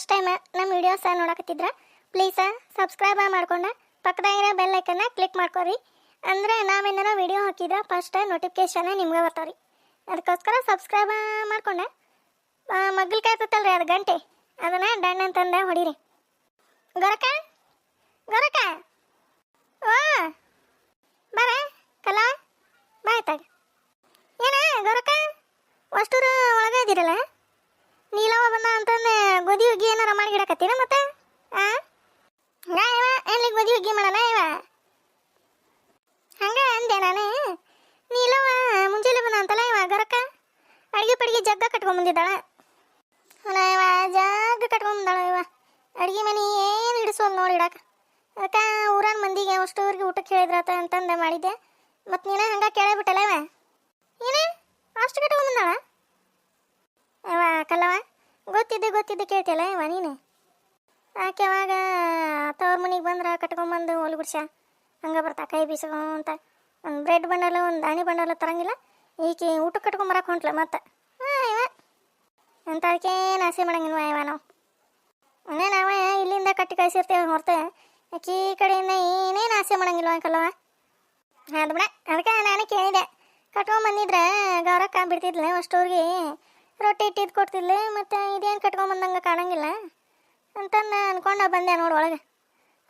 First time ನಮ್ಮ ವಿಡಿಯೋಸ ನೋಡಕತ್ತಿದ್ರ please subscribe ಮಾಡ್ಕೊಂಡು ಪಕ್ಕದಾಗಿರೋ bell ಐಕನ್ನ click ಮಾಡ್ಕೊರಿ. ಅಂದ್ರೆ ನಾವೇನಾರ ವಿಡಿಯೋ ಹಾಕಿದ್ರೆ ಫಸ್ಟ್ ನೋಟಿಫಿಕೇಶನ್ ನಿಮ್ಗೆ ಬರ್ತಾವ್ರಿ. ಅದಕ್ಕೋಸ್ಕರ ಸಬ್ಸ್ಕ್ರೈಬ್ ಮಾಡ್ಕೊಂಡೆ. ಮಗ್ಗಲ್ ಕಾಯ್ತತ್ತಲ್ರಿ ಅದು ಗಂಟೆ. ಅದನ್ನ ಡಣ್ಣ ಅಂತಂದ ಹೊಡೀರಿ. ಗೊರಕ? ಗೊರಕ? ಓ! ಬರ, ಕಲ? ಬಾಯ್ತಾಗ ಏನ ಗೊರಕ? ಅಷ್ಟೂರು ಒಳಗೆ ಇದ್ದೀರಲ್ಲ ನೀಲವ ಬಂದ ಅಂತಂದು ಗೋಧಿ ಹುಗ್ಗಿ ಏನಾರ ಮಾಡಿ ಗಿಡಕತ್ತೀನ ಮತ್ತೆ? ಆ? ಇವ ಎಲ್ಲಿ ಗೋಧಿ ಹುಗ್ಗಿ ಮಾಡೋಣ ಇವ? ಹಂಗ ಅಂದೆ ನಾನು. ನೀಲವ ಮುಂಜಾನೆ ಬಂದ ಅಂತಲ್ಲ ಇವ ಗರಕ ಅಡಿಗೆ ಪಡಿಗೆ ಜಗ್ಗ ಕಟ್ಕೊಂಡ್ ಬಂದಿದ್ದಾಳ. ಅವನ ಇವ ಜಗ್ಗ ಕಟ್ಕೊಂಡ್ ಬಂದಾಳ ಇವ. ಅಡಿಗೆ ಮನೆ ಏನು ಹಿಡಿಸೋದು ನೋಡಿ ಇಡಾಕ. ಅಕ್ಕ, ಊರನ್ ಮಂದಿಗೆ ಅಷ್ಟೂರಿಗೆ ಊಟಕ್ಕೆ ಹೇಳಿದ್ರತ ಅಂತಂದು ಮಾಡಿದ್ದೆ. ಮತ್ತು ನೀನು ಹಂಗ ಕೇಳಬಿಟ್ಟಲ್ಲ ಇವ? ಏನೇ? ಅಷ್ಟು ಕಟ್ಕೊಂಡ್ ಬಂದಾಳ? ಅವ ಕಲ್ಲವ ಗೊತ್ತಿದ್ದೆ ಗೊತ್ತಿದ್ದೆ ಕೇಳ್ತಿಯಲ್ಲ ಅವ ನೀನು? ಆಕೆ ಅವಾಗ ತವ್ರ ಮನೆಗೆ ಬಂದ್ರೆ ಕಟ್ಕೊಂಬಂದು ಹೊಲ್ ಗುಡ್ಸ ಹಂಗೆ ಬರ್ತಾ, ಕೈ ಬೀಸ್ಕೊಂತ. ಒಂದು ಬ್ರೆಡ್ ಬಂಡಲ್ಲ ಒಂದು ದಾಣಿ ಬಂಡಲ್ಲ ತರಂಗಿಲ್ಲ. ಈಕೆ ಊಟ ಕಟ್ಕೊಂಬರಕ್ಕೆ ಹೊಂಟ್ಲ ಮತ್ತೆ. ಹಾಂ ಅಂತ ಅದಕ್ಕೇನು ಆಸೆ ಮಾಡಂಗಿಲ್ವ ಇವ ನಾವು? ಅದೇ ನಾವ ಇಲ್ಲಿಂದ ಕಟ್ಟಿ ಕಳಿಸಿರ್ತೇವೆ ಹೊರತು. ಆಕಿ ಕಡೆಯಿಂದ ಏನೇನು ಆಸೆ ಮಾಡಂಗಿಲ್ವ ಅಂಕಲ್ವ ಅದು ಬಿಡ, ಅದಕ್ಕೆ ನಾನು ಕೇಳಿದೆ. ಕಟ್ಕೊಂಬಂದಿದ್ರೆ ಗೌರಕ್ಕ ಬಿಡ್ತಿದ್ಲ ಅಷ್ಟೋರ್ಗೆ. ರೊಟ್ಟಿ ಇಟ್ಟಿದ್ದು ಕೊಡ್ತಿದ್ಲು, ಮತ್ತು ಇದೇನು ಕಟ್ಕೊಂಬಂದಂಗೆ ಕಾಣಂಗಿಲ್ಲ. ಅಂತಂದು ಅನ್ಕೊಂಡ ಬಂದೆ ನೋಡು ಒಳಗೆ.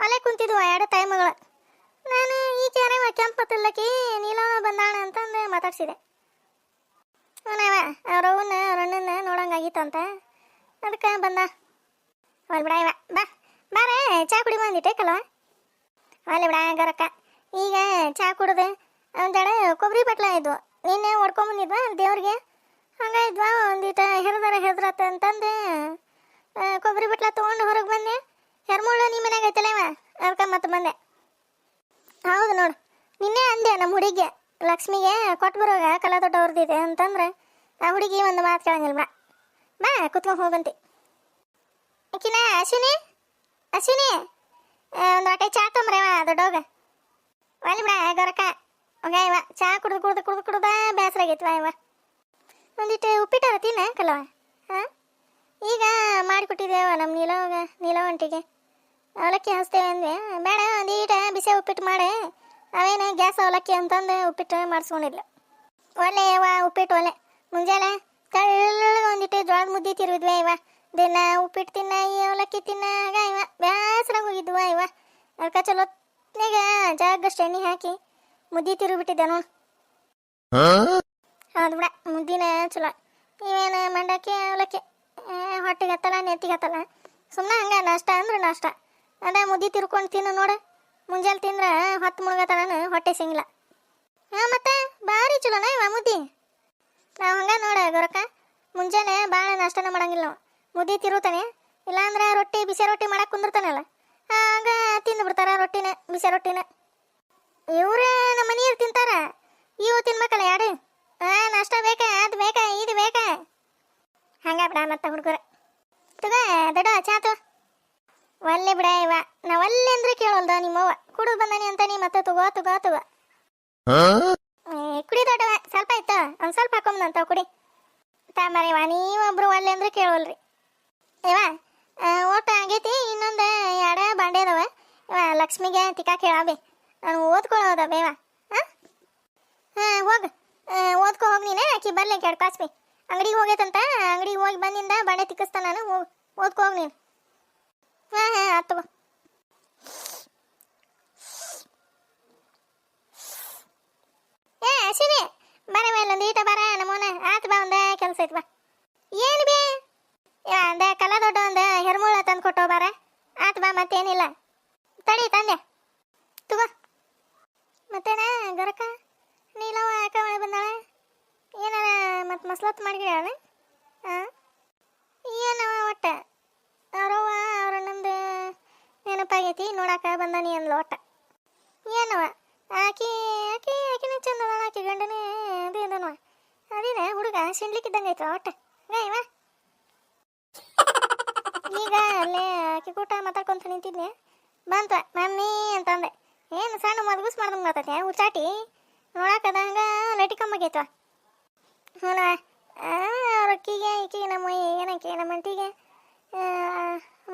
ಅಲ್ಲೇ ಕುಂತಿದ್ವು ಎರಡು ಟೈಮ್ಗಳು ನಾನು ಈ ಕೇರೆ ಕೆಂಪತ್ತಿಲ್ಲಕಿ ನೀಲೋ ಬಂದಾಣ ಅಂತಂದು ಮಾತಾಡ್ಸಿದೆ. ಅವನವ ಅವ್ರ ಅವನ್ನ ಅವ್ರ ಅಣ್ಣನ ನೋಡಂಗಾಗಿತ್ತಂತ ಅದಕ್ಕೆ ಬಂದ. ಅಲ್ಲಿ ಬಿಡ ಇವ, ಬಾ ಬಾರೆ ಚಾ ಕುಡಿ ಬಂದಿಟ್ಟೇಕಲ್ವ ಅಲ್ಲಿ ಬಿಡ ಗರಕ್ಕ, ಈಗ ಚಾ ಕುಡ್ದು ಒಂದೆಡ ಕೊಬ್ಬರಿ ಬಟ್ಲ ಇದ್ವು. ನಿನ್ನೆ ಹೊಡ್ಕೊಂಬಂದಿದ್ವ ದೇವ್ರಿಗೆ? ಹಂಗ ಇದ್ವಾ ಒಂದಿಟ ಹೆರದಾರ ಹೆದ್ರತ್ತ ಅಂತಂದು. ಕೊಬ್ಬರಿ ಬಟ್ಲ ತೊಗೊಂಡು ಹೊರಗೆ ಬಂದೆ. ಹೆರ್ಮುಳ್ಳು ನಿಮ್ಮ ಮನ್ಯಾಗ ಐತಲೇವ ಅದಕ್ಕೆ ಮತ್ತೆ ಬಂದೆ. ಹೌದು ನೋಡು, ನಿನ್ನೆ ಅಂದೆ ನಮ್ಮ ಹುಡುಗಿಗೆ ಲಕ್ಷ್ಮಿಗೆ ಕೊಟ್ಟು ಬರುವಾಗ ಕಲಾ ದೊಡ್ಡ ಇದೆ ಅಂತಂದ್ರೆ, ಆ ಹುಡುಗಿ ಒಂದು ಮಾತು ಕೇಳಂಗಿಲ್ಲ ಬಾ. ಬಾ ಕುತ್ಕೊಂಡು ಹೋಗಂತಿ. ಆಕಿನ ಅಶ್ವಿನಿ ಅಶ್ವಿನಿ ಒಂದು ಹೊಟ್ಟೆ ಚಾ ತೊಂಬ್ರವ ದೊಡ್ಡೋಗ ಒಲ್ಲಿ ಬಿಡ ಗೊರಕ ಹೋಗ ಇವ? ಚಾ ಕುಡ್ದು ಕುಡ್ದು ಕುಡ್ದು ಕುಡ್ದ ಬೇಸರ ವಾ ಇವ. ಒಂದಿಟ್ಟು ಉಪ್ಪಿಟ್ಟಾರ ತಿನ್ನ ಕಲವ ಹಾಂ ಈಗ ಮಾಡಿಕೊಟ್ಟಿದ್ದೇವ ನಮ್ಮ ನೀಲವಾಗ ನೀಲವಂಟಿಗೆ. ಅವಲಕ್ಕಿ ಹಚ್ತೇವೆ ಅಂದ್ವಿ. ಬೇಡ ಒಂದೀಟ ಬಿಸಿ ಉಪ್ಪಿಟ್ಟು ಮಾಡೆ. ಅವೇನು ಗ್ಯಾಸ್ ಅವಲಕ್ಕಿ ಅಂತಂದು ಉಪ್ಪಿಟ್ಟು ಮಾಡಿಸ್ಕೊಂಡಿಲ್ಲ ಒಲೆ ಇವ ಉಪ್ಪಿಟ್ಟು ಒಲೆ. ಮುಂಜಾನೆ ತಳ್ಳಗೆ ಒಂದಿಟ್ಟು ಜೋಳದ ಮುದ್ದೆ ತಿರುಗಿದ್ವಿ ಇವ ದಿನ ಉಪ್ಪಿಟ್ಟು ತಿನ್ನ, ಈ ಅವಲಕ್ಕಿ ತಿನ್ನಾಗ ಇವ ಬೇಸರಾಗ ಹೋಗಿದ್ವ ಇವ ಅದಕ್ಕೆ ಚಲೋತ್ನಾಗ ಜಾಗಷ್ಟು ಎಣ್ಣೆ ಹಾಕಿ ಮುದ್ದೆ ತಿರುಗಿಬಿಟ್ಟಿದ್ದೆ ನೋಡು. ಹೌದು ಬಿಡ, ಮುದ್ದಿನ ಚಲೋ. ಇವೇನು ಮಂಡಕ್ಕಿ, ಅವಲಕ್ಕಿ? ಹೊಟ್ಟೆಗೆ ಹತ್ತಲ್ಲ, ನೆತ್ತಿಗೆ ಹತ್ತಲ್ಲ. ಸುಮ್ಮನೆ ಹಂಗೆ, ನಾಷ್ಟ ಅಂದ್ರೆ ನಾಷ್ಟ. ಅದ ಮುದ್ದಿ ತಿರ್ಕೊಂಡು ತಿನ್ನು ನೋಡು. ಮುಂಜಾನೆ ತಿಂದ್ರೆ ಹೊತ್ತು ಮುಳುಗತನ ಹೊಟ್ಟೆ ಸಿಂಗಿಲ್ಲ. ಹಾಂ ಮತ್ತೆ? ಭಾರಿ ಚಲೋನ ಇವ ಮುದ್ದಿ? ನಾವು ಹಂಗೆ ನೋಡ ಗೊರಕ ಮುಂಜಾನೆ ಭಾಳ ನಾಷ್ಟನ ಮಾಡಂಗಿಲ್ಲ ನಾವು. ಮುದ್ದೆ ತಿರುತ್ತಾನೆ ಇಲ್ಲಾಂದ್ರೆ ರೊಟ್ಟಿ, ಬಿಸಿ ರೊಟ್ಟಿ ಮಾಡಕ್ಕೆ ಕುಂದಿರ್ತಾನಲ್ಲ. ಹಂಗೆ ತಿಂದು ಬಿಡ್ತಾರ ರೊಟ್ಟಿನ, ಬಿಸಿ ರೊಟ್ಟಿನ. ಇವರೇ ನಮ್ಮ ಮನೆಯವ್ರು ತಿಂತಾರ? ಇವು ತಿನ್ಬೇಕಲ್ಲ ಯಾರು? ಹಾ ನಾಷ್ಟ ಬೇಕಾ? ಅದು ಬೇಕಾ? ಇದು ಬೇಕಾ? ಹಂಗ ಬಿಡ ಮತ್ತೆ ಹುಡುಗರ. ತಗ ದೊಡ್ಡ ಚಾತು ಒಲ್ಲೆ ಬಿಡ ಇವ. ನಾ ಒಲ್ಲೆ ಅಂದ್ರೆ ಕೇಳಲ್ದ ನಿಮ್ಮವ್ವ ಕುಡಿದು ಬಂದಾನಿ ನೀ ಮತ್ತೆ ತಗೋ ತಗೋ ತಗೋ. ಕುಡಿ ದೊಡ್ಡವ. ಸ್ವಲ್ಪ ಆಯ್ತು. ಒಂದು ಸ್ವಲ್ಪ ಹಾಕೊಂಬಂತ ಕುಡಿ. ತಾಮರಿವ ನೀವೊಬ್ರು ಒಲ್ಲೆ ಅಂದ್ರೆ ಕೇಳೋಲ್ರಿ. ಇವ ಒಟ್ಟು ಆಗೈತಿ ಇನ್ನೊಂದು ಎರಡು ಬಾಂಡೆ ಅದಾವ. ಇವ ಲಕ್ಷ್ಮಿಗೆ ಟಿಕಾ ಹೇಳಬಿ ನಾನು ಓದ್ಕೊಳ್ಳೋದ ಬೇವ ಹಾಂ ಹಾಂ ಹೋಗು. ಓದ್ಕೊ ಹೋಗಿ ನೀನೆ, ಆಕಿ ಬರ್ಲಿ ಕೆಡ್ ಕಾಸ್ಬಿ ಅಂಗಡಿಗೆ ಹೋಗೈತಂತ, ಅಂಗಡಿಗೆ ಹೋಗಿ ಬಂದಿಂದ ಬಾಂಡೆ ತಿಕ್ಕಿಸ್ತಾನ ನಾನು ಓದ್ಕೊ ಹೋಗಿ ನೀನು. ಹಾಂ ಹಾಂ, ಆತ್ ಏ, ಅಶ್ವಿನಿ ಬರ ಮೇಲೆ ಒಂದು ಈಟ ಬರ ನಮೂನ ಆತ್ ಬಾ ಒಂದ ಕೆಲಸ ಐತಿ ಬಾ. ಏನು ಬೇ? ಅಂದ ಕಲ ದೊಡ್ಡ ಒಂದು ಹೆರ್ಮೂಳ ತಂದು ಕೊಟ್ಟೋ ಬಾರ. ಆತ್ ಬಾ, ಮತ್ತೇನಿಲ್ಲ. ತಡಿ, ತಂದೆ. ತಗೋ. ಮತ್ತೇನ ಗರಕ ನೀಲವ ಯಾಕ ಮಳೆ ಬಂದಾಳ ಏನಾರ ಮತ್ತೆ ಮಸ್ಲತ್ ಮಾಡಿಗ್ಯಾಳ ಹಾಂ ಏನವ ಒಟ್ಟ? ಅವ್ರವ್ವ ಅವ್ರಣ್ಣಂದು ನೆನಪಾಗೈತಿ, ನೋಡಾಕ ಬಂದಾನಿ ಅಂದ್ಲು ಒಟ್ಟ. ಏನವ ಆಕಿ ಆಕಿ, ಆಕಿನ ಚಂದ ಆಕಿ ಗಂಡನೇ ಅದು ಇದನವ ಅದೇನ ಹುಡುಗ ಸಿಂಡ್ಲಿಕ್ಕಿದ್ದಂಗೆ ಐತವ ಒಟ್ಟ ಇವ ಈಗ ಅಲ್ಲೇ ಆಕಿ ಕೂಟ ಮಾತಾಡ್ಕೊಂತ ನಿಂತಿದ್ನೆ. ಬಂತ ಮಮ್ಮಿ ಅಂತಂದೆ. ಏನು ಸಣ್ಣ ಮದ್ಗುಸ್ ಮಾಡ್ದಂಗೆ ಮಾತಾಡ್ತೀಯ? ಹುಚ್ಚಾಟಿ? ನೋಡಾಕದಂಗ ಹಂಗ ಲಟಿಕಂಬಾಗೈತವ ಹ್ಞೂ ರೊಕ್ಕಿಗೆ, ಈಕೆಗೆ ನಮ್ಮ ಏನಕ್ಕೆ ನಮ್ಮ ಅಂಟಿಗೆ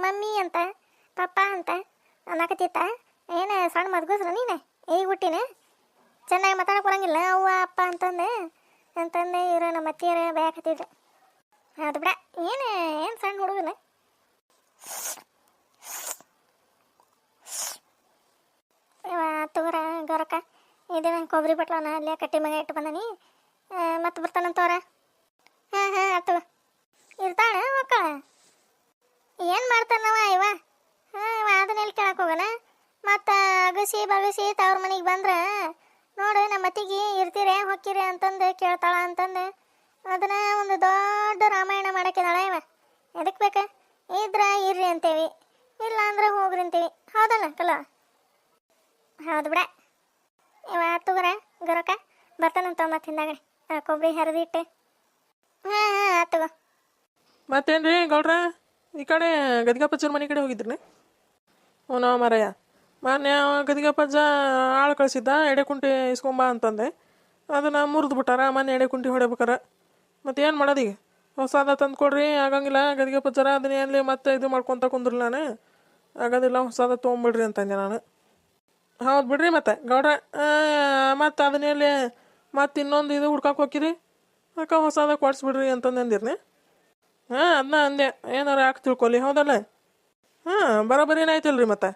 ಮಮ್ಮಿ ಅಂತ, ಪಪ್ಪ ಅಂತ, ಅನ್ನಕತ್ತಿತ್ತ? ಏನು, ಸಣ್ಣ ಮದ್ಗೋಸ್ರ ನೀನು? ಈಗ ಹುಟ್ಟಿನ? ಚೆನ್ನಾಗಿ ಮಾತಾಡಕ್ ಬರಂಗಿಲ್ಲ, ಅವ್ವ, ಅಪ್ಪ ಅಂತಂದೆ. ಅಂತಂದೆ, ಇವರು ನಮ್ಮ ಅತ್ತಿಯರ ಬೇಕತ್ತಿದ್ರು ಅದು ಬಿಡ, ಏನು ಏನು ಸಣ್ಣ ಹುಡುಗನ? ತಗೋರ ಗೊರಕ್ಕ, ಇದೇನ ಕೊಬ್ಬರಿ ಬಟ್ಲನ ಅಲ್ಲೇ ಕಟ್ಟಿ ಮಗ ಇಟ್ಟು ಬಂದನಿ. ಮತ್ತೆ ಬರ್ತಾನಂತವ್ರ? ಹಾಂ ಹಾಂ ಆತು ಇರ್ತಾಳ ಮಕ್ಕಳ. ಏನು ಮಾಡ್ತಾನವ ಇವ? ಹಾಂ ಅದನ್ನ ಎಲ್ಲಿ ಕೇಳಕ್ಕೆ ಹೋಗಣ ಮತ್ತು ಅಗಸಿ ಬಗಸಿ ತವ್ರ ಮನೆಗೆ ಬಂದ್ರೆ ನೋಡು ನಮ್ಮ ಅತ್ತಿಗೆ ಇರ್ತೀರಿ, ಹೊಕ್ಕಿರಿ ಅಂತಂದು ಕೇಳ್ತಾಳ ಅಂತಂದು ಅದನ್ನ ಒಂದು ದೊಡ್ಡ ರಾಮಾಯಣ ಮಾಡಕ್ಕಿದಾಳ ಇವ. ಎದಕ್ಕೆ ಬೇಕು? ಇದ್ರ ಇರ್ರಿ ಅಂತೇವಿ. ಇಲ್ಲ ಅಂದ್ರೆ ಹೋಗ್ರಿ ಅಂತೀವಿ. ಹೌದಲ್ಲ ಕಲ ಹೌದು ಬಿಡ. ಇವ ತಗೋರ ಗರಕ ಬರ್ತಾನಂತ ಮತ್ತೆ ಹಿಂದಾಗಡೆ. ಆ ಕೊಬ್ಬರಿ ಹರಿದಿಟ್ಟು ಹಾಂ ಮತ್ತೇನ್ರಿ, ಗೌಡ್ರ? ಈ ಕಡೆ ಗದಿಗಪ್ಪಜ್ಜನ ಮನೆ ಕಡೆ ಹೋಗಿದ್ರಿ ಹ್ಞೂ ಮಾರಯ್ಯ ಮೊನ್ನೆ ಗದಿಗಪ್ಪಜ್ಜ ಆಳು ಕಳಿಸಿದ್ದ ಎಡೆಕುಂಟಿ ಇಸ್ಕೊಂಬ ಅಂತಂದೆ. ಅದನ್ನು ಮುರಿದು ಬಿಟ್ಟಾರ, ಮೊನ್ನೆ ಎಡೆಕುಂಟಿ ಹೊಡೆಬೇಕಾರ ಮತ್ತೆ ಏನು ಮಾಡೋದು ಈಗ? ಹೊಸದ ತಂದು ಕೊಡ್ರಿ, ಆಗಂಗಿಲ್ಲ. ಗದಿಗಪ್ಪಜ್ಜರ ಅದನ್ನ ಏನ್ಲಿ ಮತ್ತೆ ಇದು ಮಾಡ್ಕೊತ ಕುಂದ್ರಲ್ಲ ನಾನು. ಆಗೋದಿಲ್ಲ ಹೊಸದ ತೊಗೊಂಬಿಡ್ರಿ ಅಂತಂದೆ ನಾನು. ಹೌದು ಬಿಡ್ರಿ ಮತ್ತೆ. ಗೌಡ್ರ ಮತ್ತು ಅದನ್ನೆಲ್ಲಿ ಮತ್ತೆ ಇನ್ನೊಂದು ಇದು ಹುಡ್ಕಕ್ಕೆ ಹೋಗಿರಿ ಅಕ್ಕ, ಹೊಸದ ಕೊಡ್ಸ್ಬಿಡ್ರಿ ಅಂತಂದು ಅಂದಿರ್ನಿ. ಹಾಂ ಅದನ್ನ ಅಂದೆ. ಏನಾರ ಯಾಕೆ ತಿಳ್ಕೊಲಿ? ಹೌದಲ್ಲ? ಹಾಂ ಬರೋಬ್ಬರಿ ಏನಾಯ್ತಲ್ರಿ ಮತ್ತೆ?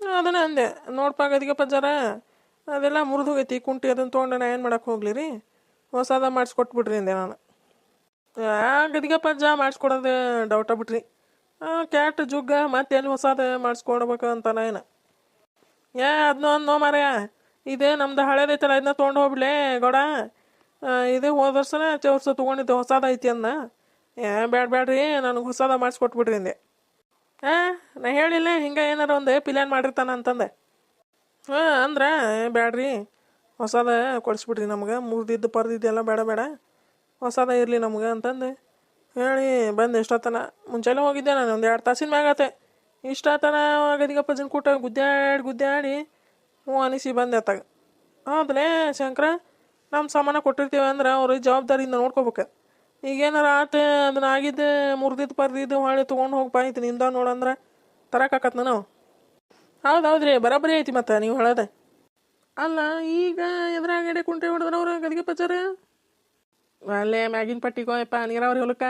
ಅದನ್ನ ಅಂದೆ. ನೋಡ್ಪ ಅದಕ್ಕೆ ಪಜ್ಜಾರ. ಅದೆಲ್ಲ ಮುರಿದು ಹೋಗೈತಿ ಕುಂಟಿ ಅದನ್ನ ತೊಗೊಂಡು ನಾ ಏನು ಮಾಡಕ್ಕೆ ಹೋಗ್ಲಿ ರೀ ಹೊಸದ ಮಾಡಿಸ್ಕೊಟ್ಬಿಡ್ರಿ ಅಂದೆ ನಾನು. ಗದಿಗೆ ಪಜ್ಜ ಮಾಡಿಸ್ಕೊಡೋದು ಡೌಟ ಬಿಟ್ರಿ ಕ್ಯಾಟ್ ಜುಗ್ಗ ಮತ್ತೆ ಎಲ್ಲಿ ಹೊಸದ ಮಾಡಿಸ್ಕೊಡ್ಬೇಕು ಅಂತಾನ ಏನು? ಏ ಅದನ್ನೋ ಅನ್ನೋ ಮಾರ್ಯ. ಇದೇ ನಮ್ದು ಹಳೇದೈತಲ್ಲ ಇದನ್ನ ತೊಗೊಂಡು ಹೋಗ್ಬಿಡ್ಲೇ ಗೌಡ. ಇದೇ ಹೋದ ವರ್ಷನೇ ವರ್ಷ ತೊಗೊಂಡಿದ್ದೆ ಹೊಸದೈತಿ ಅಂದ ಏ, ಬ್ಯಾಡ ಬ್ಯಾಡ್ರಿ, ನನಗೆ ಹೊಸದ ಮಾಡಿಸ್ಕೊಟ್ಬಿಡ್ರಿ ಅಂದೆ. ಹಾಂ ನಾ ಹೇಳಿಲ್ಲ, ಹಿಂಗೆ ಏನಾರ ಒಂದು ಪಿಲ್ಯಾನ್ ಮಾಡಿರ್ತಾನ ಅಂತಂದೆ. ಹಾಂ, ಅಂದ್ರೆ, ಏ, ಬ್ಯಾಡ್ರಿ, ಹೊಸದ ಕೊಡಿಸ್ಬಿಡ್ರಿ ನಮ್ಗೆ ಮುರಿದಿದ್ದು ಪರ್ದಿದ್ದೆಲ್ಲ ಬೇಡ ಬೇಡ, ಹೊಸದ ಇರಲಿ ನಮ್ಗೆ ಅಂತಂದು. ಹೇಳಿ, ಬಂದು ಎಷ್ಟೊತ್ತನ ಮುಂಚೆಲ್ಲ ಹೋಗಿದ್ದೆ ನಾನು, ಒಂದು ಎರಡು ತಾಸಿನ ಮ್ಯಾಗತ್ತೆ ಇಷ್ಟೊತ್ತನ ಗದಿಗಪ್ಪ ಜನ ಕೂಟ ಗುದ್ದಾಡಿ ಗುದ್ದಾಡಿ ಹ್ಞೂ ಅನಿಸಿ ಬಂದೆ ಅತ್ತಾಗ ಹೌದಲೇ ಶಂಕರ? ನಮ್ಮ ಸಾಮಾನ ಕೊಟ್ಟಿರ್ತೀವಿ ಅಂದ್ರೆ ಅವ್ರ ಜವಾಬ್ದಾರಿಯಿಂದ ನೋಡ್ಕೋಬೇಕು. ಈಗೇನಾರ ಆತ ಅದನ್ನ ಆಗಿದ್ದು ಮುರಿದಿದ್ದು ಪರ್ದಿದ್ದು ಹೊಳೆ ತೊಗೊಂಡು ಹೋಗಿ ಐತಿ ನಿಂದ ನೋಡಂದ್ರೆ ತರಕಾಕತ್ನ ನಾವು. ಹೌದು ರೀ ಬರಾಬರಿ ಐತಿ ಮತ್ತೆ ನೀವು ಹೇಳೋದೆ. ಅಲ್ಲ, ಈಗ ಎದುರಾಗಡೆ ಕುಂಟೆ ಹೊಡೆದ್ರೆ ಅವ್ರು ಗದಿಗೆ ಪಚಾರ? ಅಲ್ಲೇ ಮ್ಯಾಗಿನ ಪಟ್ಟಿಗೋಯಪ್ಪ ನೀರಾವರಿ ಹೊಲಕ್ಕ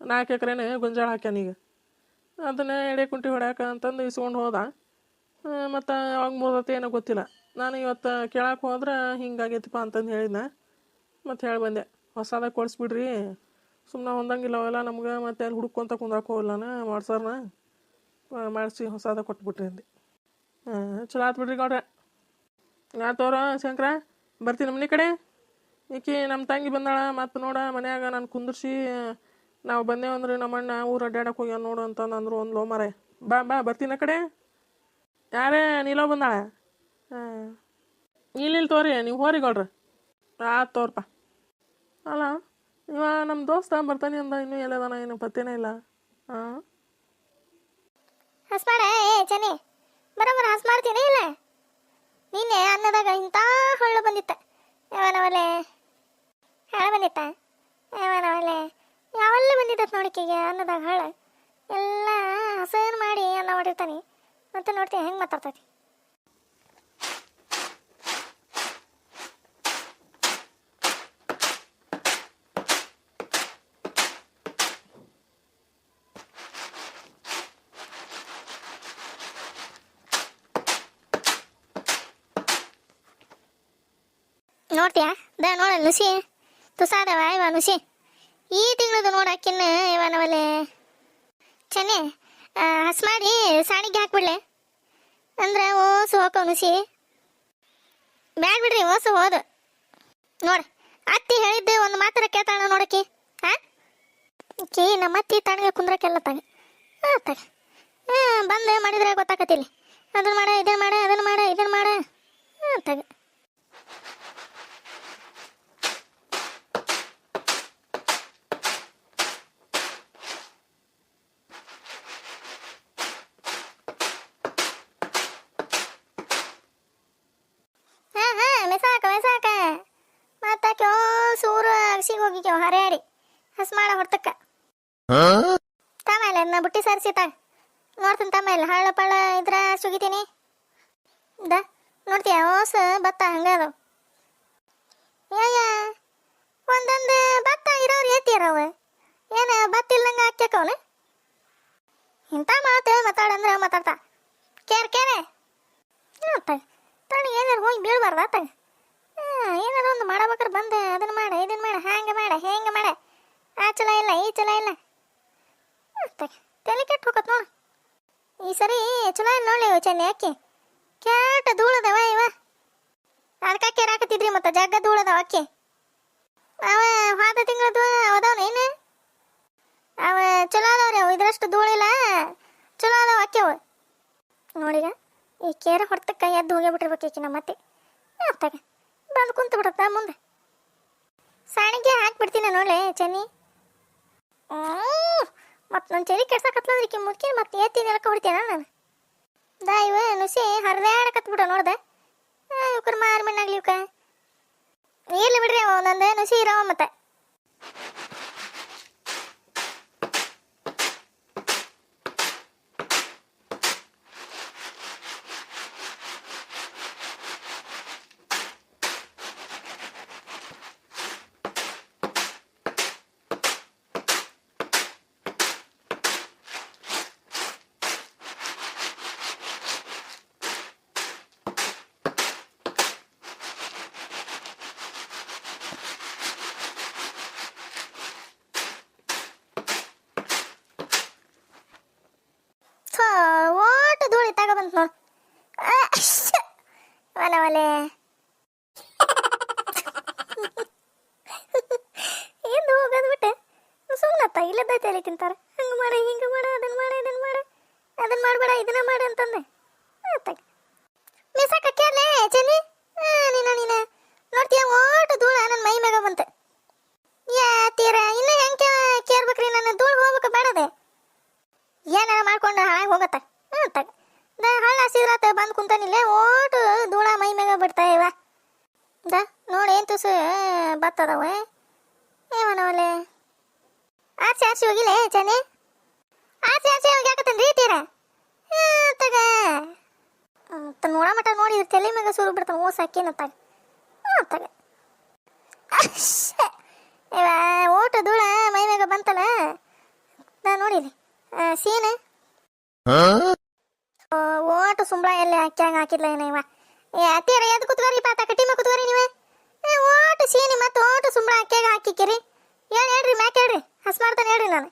ನಾಲ್ಕು ಎಕರೆನೇ ಗೊಂಜಾಳ ಹಾಕ್ಯಾನೀಗ ಅದನ್ನ ಎಡೆ ಕುಂಟಿ ಹೊಡ್ಯಾಕ ಅಂತಂದು ಇಸ್ಕೊಂಡು ಹೋದ. ಮತ್ತು ಯಾವಾಗ ಮುರ್ದತ್ತೆ ಏನೋ ಗೊತ್ತಿಲ್ಲ. ನಾನು ಇವತ್ತು ಕೇಳಕ್ಕೆ ಹೋದ್ರೆ ಹಿಂಗಾಗೈತಿಪ್ಪ ಅಂತಂದು ಹೇಳಿದ್ನ. ಮತ್ತು ಹೇಳಿ ಬಂದೆ ಹೊಸದಾಗ ಕೊಡಿಸ್ಬಿಡ್ರಿ. ಸುಮ್ಮನೆ ಹೊಂದಂಗಿಲ್ಲ ಅವೆಲ್ಲ ನಮ್ಗೆ, ಮತ್ತೆ ಅಲ್ಲಿ ಹುಡ್ಕೊಂತ ಹೋಗಲ್ಲ ನಾನು ಮಾಡ್ಸೋರ್ನ. ಮಾಡಿಸಿ ಹೊಸದ ಕೊಟ್ಬಿಟ್ರಿ ಅಂದೆ. ಚಲೋ ಆತು ಬಿಡ್ರಿ ಗೌಡ್ರೆ. ಆತವ್ರ ಶಂಕರ? ಬರ್ತೀನಿ ಮನೆ ಕಡೆ? ಈಕಿ ನಮ್ಮ ತಂಗಿ ಬಂದಾಳ, ಮತ್ತು ನೋಡ ಮನ್ಯಾಗ ನಾನು ಕುಂದ್ರಿಸಿ, ನಾವು ಬಂದೇವಂದ್ರೆ ನಮ್ಮಣ್ಣ ಊರು ಅಡ್ಡಾಡಕ್ಕೆ ಹೋಗ್ಯಾನ ನೋಡು ಅಂತಂದ್ರು ಒಂದು ಲೋ ಮರೆ. ಬಾ ಬಾ ಬರ್ತೀನಿ ಕಡೆ? ಯಾರೇ, ನೀಲೋ ಬಂದಾಳ? ಹಾಂ. ಇಲ್ಲ ತೋರಿ, ನೀವು ಹೋರಿ ಕೊಡ್ರಿ ಆ, ತೋರ್ಪ. ಅಲ್ಲ, ಇವ ನಮ್ಮ ದೋಸ್ತ ಬರ್ತಾನೆ ಅಂದ, ಇನ್ನೂ ಎಲ್ಲದಾನ ಏನು ಪತ್ತೇನೇ ಇಲ್ಲ. ಹಾಂ ಹಸ್ಮಾಡ ಏ ಹಸ್ ಮಾಡ್ತೀನಿ ಇಲ್ಲ? ನಿನ್ನೆ ಅನ್ನದಾಗ ಇಂಥ ಹಳ್ಳು ಬಂದಿತ್ತ. ಯಾವನವಲೆ ಹಾಳು ಬಂದಿತ್ತ? ಯಾವನವಲೆ ಯಾವಲ್ಲ ಬಂದಿದ್ದ ನೋಡಿಕೆಗೆ ಅನ್ನದಾಗ ಹಾಳು? ಎಲ್ಲ ಹಸನ್ ಮಾಡಿ ಅನ್ನ ಮಾಡಿರ್ತಾನೆ. ಮತ್ತೆ ನೋಡ್ತೀನಿ, ಹೆಂಗೆ ಮಾತಾಡ್ತೈತಿ? ನೋಡ್ತೀಯಾ? ದ, ನೋಡ, ನುಸಿ. ತುಸಾದವ, ಇವ ನುಸಿ. ಈ ತಿಂಗಳದು ನೋಡ ಇವ ನವಲೆ. ಚೆನ್ನೆ ಹಸ್ ಮಾಡಿ, ಸಾಣಿಗೆ ಹಾಕ್ಬಿಡ್ಲೆ. ಅಂದ್ರೆ ಓಸು ಹೋಕವ್ ನುಸಿ. ಬ್ಯಾಡ್ ಬಿಡ್ರಿ, ಓಸು ಹೋದು. ನೋಡಿ, ಅತ್ತಿ ಹೇಳಿದ್ದೆ ಒಂದು ಮಾತ್ರ ಕೇಳ್ತಾಳ ನೋಡಕ್ಕೆ ಹಾ ಕಿ ನಮ್ಮ ಅತ್ತಿ ತಣ್ಣಗೆ ಕುಂದ್ರಕ್ಕೆಲ್ಲ ತಗ ಹಾ ತಗ ಹಾಂ ಬಂದು ಮಾಡಿದ್ರೆ ಗೊತ್ತಾಗತ್ತಿಲ್ಲ ಅದನ್ನ ಮಾಡ ಇದನ್ನ ಮಾಡ ಅದನ್ನ ಮಾಡ ಇದನ್ನ ಮಾಡ. ಹಾಂ ತಗ ಹಾ ಹಾ ಮೆಸಾಕ ಮೆಸಾಕ ಮತ್ತಾಕ್ಯೋ ಸೂರು ಅಗಸಿಗೆ ಹೋಗಿಕ್ಯೋ ಹರಿಯಾಡಿ ಹಸ್ ಮಾಡ ಹೊರ್ತಕ್ಕ ತಾಮೇಲೆ ಅದನ್ನ ಬುಟ್ಟಿ ಸಾರಿಸಿ ತಾಗ ನೋಡ್ತೀನಿ ತಮ್ಮ ಇಲ್ಲ ಹಳ್ಳ ಪಳ್ಳ ಇದ್ರ ಸುಗಿತೀನಿ. ದ ನೋಡ್ತೀಯ? ಓಸ ಭತ್ತ ಹಂಗ ಅದಾವ. ಏಯ ಒಂದೊಂದು ಭತ್ತ ಇರೋರು ಏತಿಯರವ ಏನ ಭತ್ತ ಇಲ್ದಂಗ ಹಾಕ್ಯಾಕವನ? ಇಂಥ ಮಾತು ಮಾತಾಡಂದ್ರೆ ಮಾತಾಡ್ತಾ. ಕೇರ್ ಕೇರೆ. ತಣ್ಣ ಏನಾರು ಹೋಗಿ ಬೀಳ್ಬಾರ್ದ ತಗ ಏನಾರು ಒಂದು ಮಾಡ್ಬೇಕಾರೆ ಬಂದೆ, ಅದನ್ನ ಮಾಡ, ಇದನ್ನ ಮಾಡ, ಹಂಗೆ ಮಾಡ, ಹೆಂಗೆ ಮಾಡ. ಆ ಚಲ ಇಲ್ಲ, ಈ ಚಲ ಇಲ್ಲ. ತಲೆ ಕೆಟ್ಟು ಹೋಗತ್ ನೋಡು. ಈ ಸರಿ ಚಲೋ ಇಲ್ಲ ನೋಡಿ ಚೆನ್ನಿ ಅಕ್ಕಿ. ಕ್ಯಾಟ ಧೂಳದವ ಇವ. ಅದಕ್ಕೆ ಕೆರಾಕತ್ತಿದ್ರಿ ಮತ್ತೆ? ಜಗ್ಗ ಧೂಳದವ ಅಕ್ಕಿ. ಅವ ಹಾದ ತಿಂಗಳದು ಅದಾವನ ಏನು? ಅವ ಚಲೋ ಅದಾವ್ರಿ ಅವು, ಇದ್ರಷ್ಟು ಧೂಳಿಲ್ಲ ಚಲೋ ಅದಾವ ಅಕ್ಕಿ ಅವ. ನೋಡಿಗ ಈ ಕೇರ ಹೊಡ್ತಕ್ಕ ಎದ್ದು ಹೋಗಿ ಬಿಟ್ಟಿರ್ಬೇಕು ಈಕಿ ನಮ್ಮ ಮತ್ತೆ ಬಂದು ಕುಂತ ಬಿಡತ್ತ ಮುಂದೆ. ಸಾಣಿಗೆ ಹಾಕ್ಬಿಡ್ತೀನಿ ನೋಡ್ಲೆ ಚೆನ್ನಿ. ಮತ್ತು ನನ್ನ ಚೆರಿ ಕೆಡ್ಸಕತ್ಲಂದ್ರೆ ಕಿ ಮುದ್ಕಿ ಮತ್ತೆ ಎತ್ತಿ ನೆಲಕ ಹೊಡಿತೇನ ನಾನು? ದಾ ನುಸಿ ಹರಿದಾಡಕತ್ ಬಿಡ ನೋಡ್ದೆ. ಇವ್ಕರ್ ಮಾರ್ಮಣ್ಣಾಗ್ಲಿ ಇವ್ಕ. ಇಲ್ಲ ಬಿಡ್ರಿ ಒಂದೊಂದು ನುಸಿ ಇರೋ ಮತ್ತೆ ಥೋ ಓಟ ಧೂಳಿ ತಗೊಬಂತ ನೋಡು ಒಲೆ ಏನು ಹೋಗೋದು ಬಿಟ್ಟೆ? ಸುಮ್ಮನತ್ತ ಇಲ್ಲದ ತಲೆ ತಿಂತಾರೆ. ಹಂಗೆ ಮಾಡ, ಹಿಂಗೆ ಮಾಡ ಅದನ್ನು ಮಾಡ ಇದನ್ನ ಮಾಡ. ಅದನ್ನು ಮಾಡಬೇಡ, ಇದನ್ನ ಮಾಡ ಅಂತಂದೆ ಆತಾಗ ಮಿಸಾಕ ಕೇಳಲೆ ಚೆನ್ನಿ ನೀನು ನೀನು ನೋಡ್ತೀಯ ಓಟ ಧೂಳ ನನ್ನ ಮೈ ಮ್ಯಾಗ ಬಂತೆ ಯಾ ತೀರ ಇನ್ನ ಹೆಂಗೆ ಕೇರ್ಬೇಕ್ರಿ ನನ್ನ ಧೂಳು ಹೋಗ್ಬೇಕು ಬೇಡದೆ ಏನಾರ ಮಾಡ್ಕೊಂಡು ಹಾಳಾಗಿ ಹೋಗತ್ತ ಹ್ಞೂ ತಗ ದ ಹಳ್ಳ ಹಸಿದ್ರಾತ ಬಂದು ಕುಂತಾನಿಲ್ಲ ಓಟು ಧೂಳ ಮೈ ಮ್ಯಾಗ ಬಿಡ್ತಾ ಇವ ದ ನೋಡಿ ಏನು ತುಸು ಬತ್ತದವ ಏನವಲೆ ಆಚೆ ಆಚೆ ಹೋಗಿಲ್ಲ ಚೆನ್ನಿ ಆಚೆ ಆಚೆ ಹೋಗಿ ಹಾಕತ್ತೇನೆ ರೀ ತೀರ ತಗ. ತ ನೋಡ ಮಟ ನೋಡಿ ತಲೆ ಮ್ಯಾಗ ಸುರು ಬಿಡ್ತಾನೆ ಓಸ್ ಹಾಕಿನ ತಗ. ತಗ. ಇವ ಓಟ ಧೂಳ ಮೈ ಮ್ಯಾಗ ಬಂತಲ್ಲ? ನಾ ನೋಡಿಲಿ ಸೀನ್? ಓಟು ಸುಂಬಳ ಎಲ್ಲ ಹಾಕ್ಯಾಂಗ ಹಾಕಿದ್ಲ ಏನ ಇವ? ಅತ್ತೀರ ಎದ್ದು ಕುತ್ಕೋರಿ ಪಾತ ಕಟ್ಟಿ ಮ್ಯಾಗ ಕುತ್ಕೋರಿ ನೀವೇ? ಏ, ಓಟ ಸೀನಿ ಮತ್ತೆ ಓಟ ಸುಮ್ಮನೆ ಅಕ್ಕಿಯಾಗ ಹಾಕಿಕ್ಕಿರಿ. ಹೇಳಿ, ಹೇಳ್ರಿ, ಮ್ಯಾಕ್ ಹೇಳ್ರಿ. ಹಸ್ ಮಾಡ್ತಾನೆ ಹೇಳ್ರಿ ನಾನು.